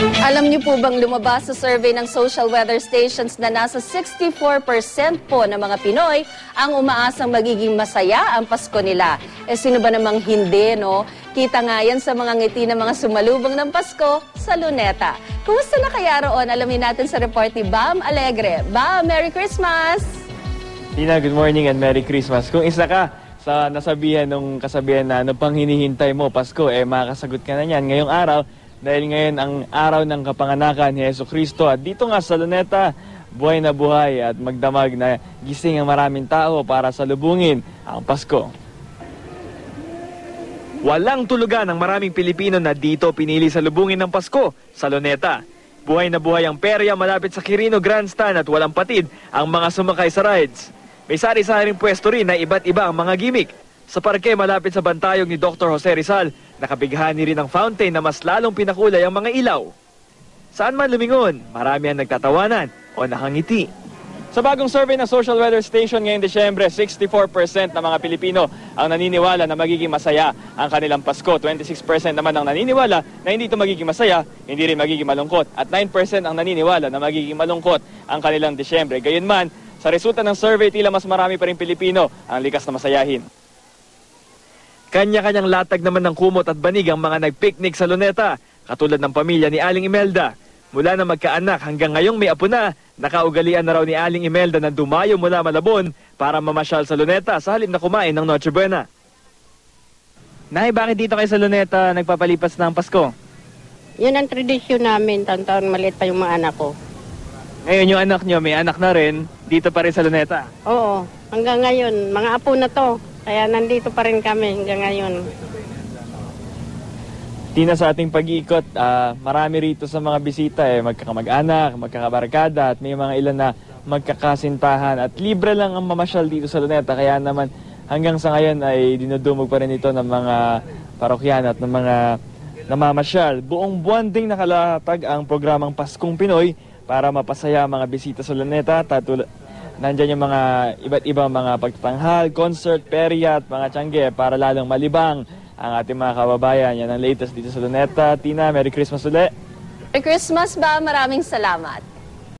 Alam niyo po bang lumabas sa survey ng social weather stations na nasa 64% po ng mga Pinoy ang umaasang magiging masaya ang Pasko nila. Eh sino ba namang hindi, no? Kita nga yan sa mga ngiti ng mga sumalubong ng Pasko sa Luneta. Kumusta na kaya roon? Alamin natin sa report ni Bam Alegre. Bam, Merry Christmas! Tina, good morning and Merry Christmas. Kung isa ka sa nasabihan nung kasabihan na ano pang hinihintay mo, Pasko, eh makakasagot ka na yan ngayong araw dahil ngayon ang araw ng kapanganakan ni Yeso Kristo at dito nga sa Luneta, buhay na buhay at magdamag na gising ang maraming tao para salubungin ang Pasko. Walang tulugan ang maraming Pilipino na dito pinili sa lubungin ng Pasko sa Luneta. Buhay na buhay ang perya malapit sa Quirino Grandstand at walang patid ang mga sumakay sa rides. May sari-saring pwesto rin na iba't iba ang mga gimmick. Sa parke malapit sa bantayog ni Dr. Jose Rizal, nakabighani rin ang fountain na mas lalong pinakulay ang mga ilaw. Saan man lumingon, marami ang nagtatawanan o nakangiti. Sa bagong survey ng Social Weather Station ngayong Desyembre, 64% ng mga Pilipino ang naniniwala na magiging masaya ang kanilang Pasko. 26% naman ang naniniwala na hindi ito magiging masaya, hindi rin magiging malungkot. At 9% ang naniniwala na magiging malungkot ang kanilang Desyembre. Gayunman, sa resulta ng survey, tila mas marami pa rin Pilipino ang likas na masayahin. Kanya-kanyang latag naman ng kumot at banig ang mga nagpiknik sa Luneta, katulad ng pamilya ni Aling Imelda. Mula na magkaanak hanggang ngayong may apo na, nakaugalian na raw ni Aling Imelda na dumayo mula Malabon para mamasyal sa Luneta sa halip na kumain ng Noche Buena. Nay, bakit dito kayo sa Luneta nagpapalipas ng Pasko? Yun ang tradisyon namin, taon-taon maliit pa yung mga anak ko. Ngayon yung anak nyo, may anak na rin, dito pa rin sa Luneta. Oo, hanggang ngayon, mga apo na to. Kaya nandito pa rin kami hanggang ngayon. Tina sa ating pag-iikot, ah, marami rito sa mga bisita eh, magkakamag-anak, magkakabarkada at may mga ilan na magkakasintahan at libre lang ang mamasyal dito sa Luneta kaya naman hanggang sa ngayon ay dinudumog pa rin ito ng mga parokyan at ng mga namamasyal. Buong buwan ding nakalatag ang programang Paskong Pinoy para mapasaya ang mga bisita sa Luneta. Tatul Nandyan yung mga iba't ibang mga pagtatanghal, concert, perya at mga tiyangge para lalong malibang ang ating mga kababayan. Yan ang latest dito sa Luneta. Tina, Merry Christmas ulit. Merry Christmas ba? Maraming salamat.